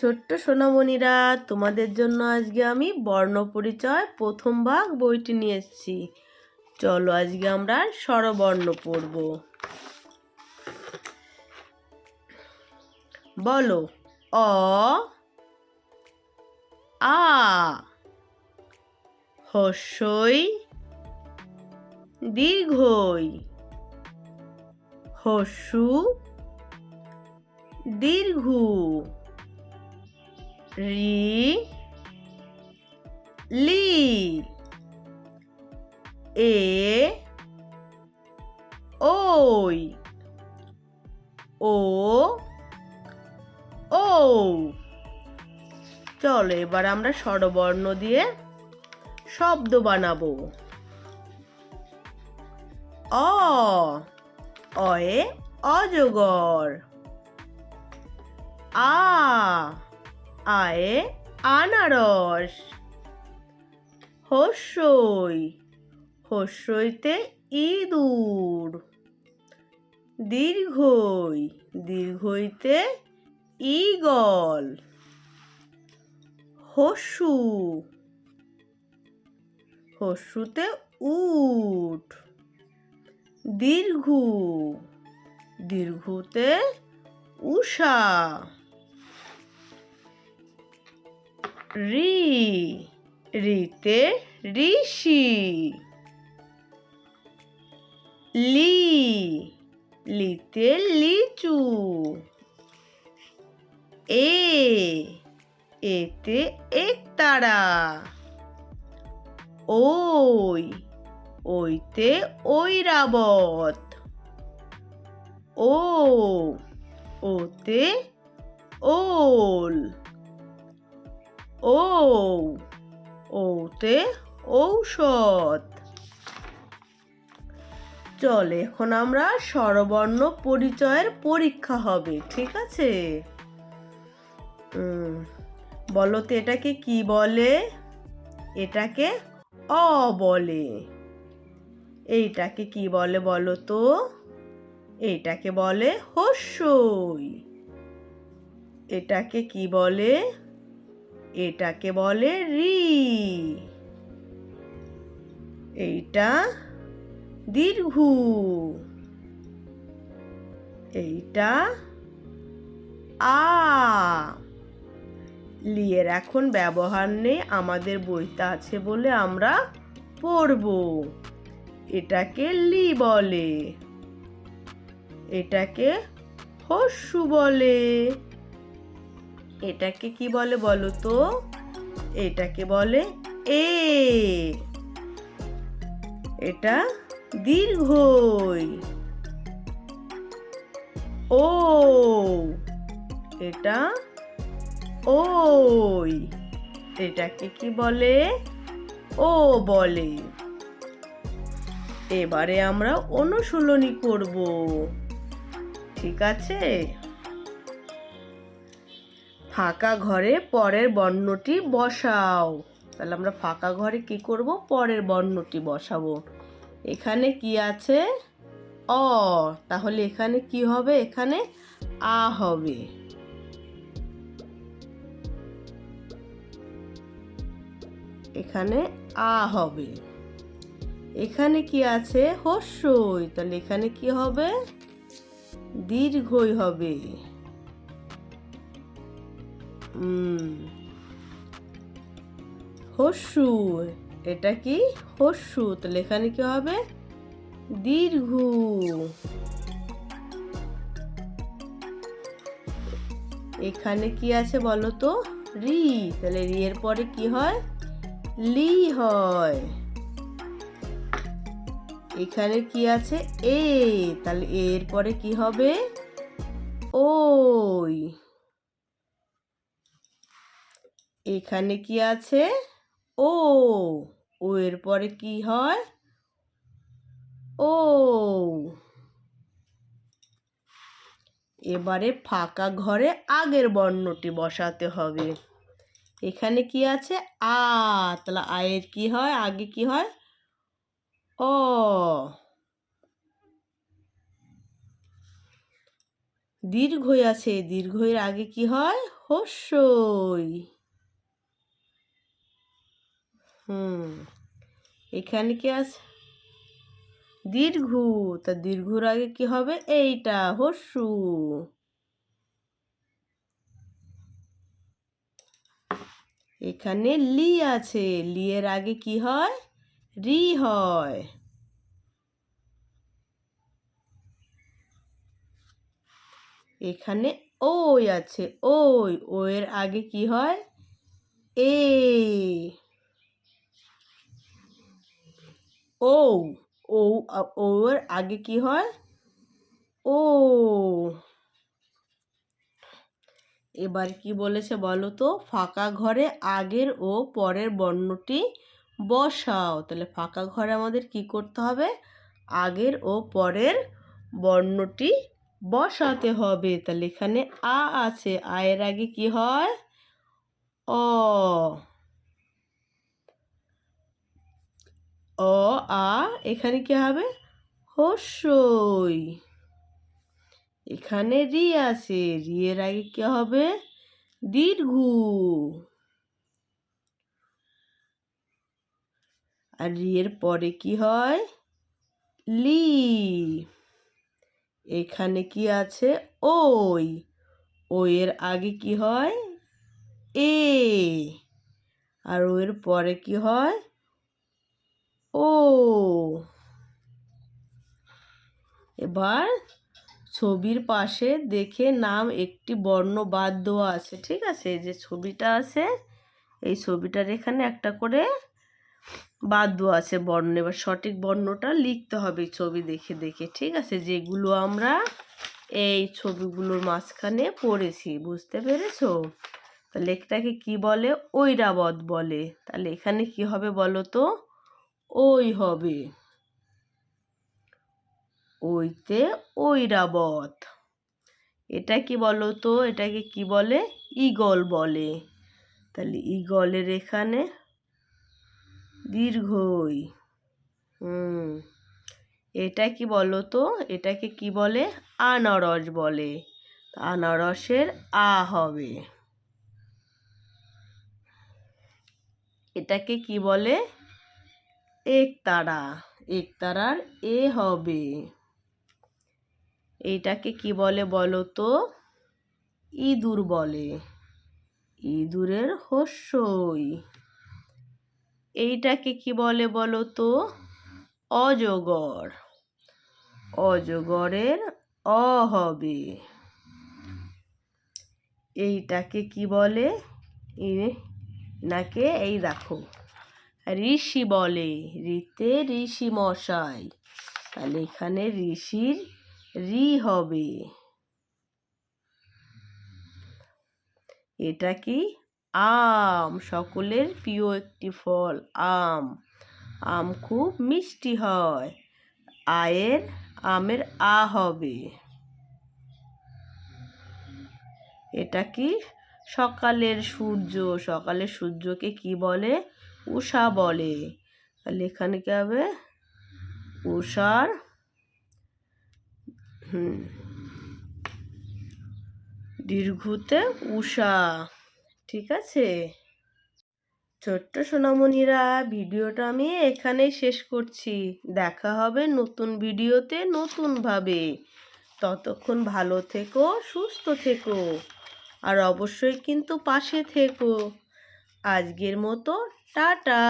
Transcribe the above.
ছোট্ট সোনামণিরা, তোমাদের জন্য আজকে আমি বর্ণ পরিচয় প্রথম ভাগ বইটি নিয়ে এসেছি। চলো আজকে আমরা স্বরবর্ণ পড়ব। বলো, অ, আ, হস্যই, দীর্ঘই, হস্যু, দীর্ঘ। রি, লি, এ, ওই, ও ও চলো এবার আমরা স্বরবর্ণ দিয়ে শব্দ বানাবো। অ, অয়ে অজগর। আ আয়ে আনারস। হস্যই। হস্যইতে ইঁদুর। দীর্ঘই। দীর্ঘইতে ঈগল। হস্যু। হস্যুতে উট। দীর্ঘ। দীর্ঘতে উষা। রি, রিতে ঋষি। লি, লিতে লিচু। এ, এতে একতারা। ওই, ওইতে ঐরাবত। ও, ওতে ওল। ও ওতে ঔষধ। চল, এখন আমরা স্বরবর্ণ পরিচয়ের পরীক্ষা হবে, ঠিক আছে? বলো তো এটাকে কি বলে? এটাকে অ বলে। এইটাকে কি বলে বলো তো? এইটাকে বলে হস্যই। এটাকে কি বলে? এটাকে বলে রি। এইটা দীর্ঘ। এইটা আ। লিয়ের এখন ব্যবহার নেই, আমাদের বইতে আছে বলে আমরা পড়ব। এটাকে লি বলে। এটাকে হস্যু বলে। এটাকে কি বলে বলো তো? এটাকে বলে এ। এটা দীর্ঘই। ও। এটা ওই। এটাকে কি বলে? ও বলে। এবারে আমরা অনুশীলনী করব। ঠিক আছে? ফাঁকা ঘরে পরের বর্ণটি বসাও। তাহলে আমরা ফাঁকা ঘরে কি করব? পরের বর্ণটি বসাবো। এখানে কি আছে? অ। তাহলে এখানে কি হবে? এখানে আ হবে। এখানে আ হবে। এখানে কি আছে? হস্যই। তাহলে এখানে কি হবে? দীর্ঘই হবে। হস্যু, এটা কি হস্যু? তাহলে এখানে কি হবে? দীর্ঘ। এখানে কি আছে বলো তো? রি। তাহলে রি এর পরে কি হয়? লি হয়। এখানে কি আছে? এ। তাহলে এর পরে কি হবে? ওই। এখানে কি আছে? ও ও এর পরে কি হয়? ও। এবারে ফাঁকা ঘরে আগের বর্ণটি বসাতে হবে। এখানে কি আছে? আ, তাহলে আয়ের কি হয়? আগে কি হয়? অ। দীর্ঘই আছে। দীর্ঘইয়ের আগে কি হয়? হস্যই। হুম। এখানে কি আছে? দীর্ঘ। তা দীর্ঘর আগে কি হবে? এইটা, হস্যু। এখানে লি আছে। লি এর আগে কি হয়? রি হয়। এখানে ওই আছে, ওই। ও এর আগে কি হয়? এ। ও ও ও এর আগে কি হয়? ও এবার কি বলেছে বলো তো? ফাঁকা ঘরে আগের ও পরের বর্ণটি বসাও। তাহলে ফাঁকা ঘরে আমাদের কি করতে হবে? আগের ও পরের বর্ণটি বসাতে হবে। তাহলে এখানে আ আছে। আয়ের আগে কি হয়? অ। অ, আ, এখানে কি হবে? হস্যই। এখানে রি আছে। রি এর আগে কি হবে? দীর্ঘ। আর রি এর পরে কি হয়? লি। এখানে কি আছে? ওই। ওই এর আগে কি হয়? এ। আর ওর পরে কি হয়? ও এবার ছবির পাশে দেখে নাম একটি বর্ণ বাদ দেওয়া আছে, ঠিক আছে? যে ছবিটা আছে, এই ছবিটার এখানে একটা করে বাদ দেওয়া আছে বর্ণ। এবার সঠিক বর্ণটা লিখতে হবে ছবি দেখে দেখে, ঠিক আছে? যেগুলো আমরা এই ছবিগুলোর মাঝখানে পড়েছি, বুঝতে পেরেছ? তাহলে এটাকে কি বলে? ঐরাবত বলে। তাহলে এখানে কি হবে বলো তো? ওই হবে। ওইতে ঐরাবত। এটা কি বলো তো? এটাকে কি বলে? ইগল বলে। তাহলে ইগলের এখানে দীর্ঘই। হুম। এটা কি বলো তো? এটাকে কি বলে? আনারস বলে। আনারসের আ হবে। এটাকে কি বলে? একতারা, একতারার এ হবে। এইটাকে কি বলে বলো তো ইঁদুর বলে। ইঁদুরের হস্যই। এইটাকে কি বলে বলো তো অজগর। অজগরের অ হবে। এইটাকে কি বলে? নাকে এই দেখো ঋষি বলে, ঋতে ঋষি মশাই, তাহলে এখানে ঋষির রি হবে। এটা কি? আম, সকলের প্রিয় একটি ফল, আম। আম খুব মিষ্টি হয়, আয়ের আমের আ হবে। এটা কি? সকালের সূর্য, সকালের সূর্যকে কি বলে? উষা বলে। তাহলে এখানে কি হবে? উষার হুম, দীর্ঘতে উষা ঠিক আছে? ছোট্ট সোনামণিরা, ভিডিওটা আমি এখানেই শেষ করছি। দেখা হবে নতুন ভিডিওতে নতুনভাবে। ততক্ষণ ভালো থেকো, সুস্থ থেকো। আর অবশ্যই কিন্তু পাশে থেকো। আজকের মতো টাটা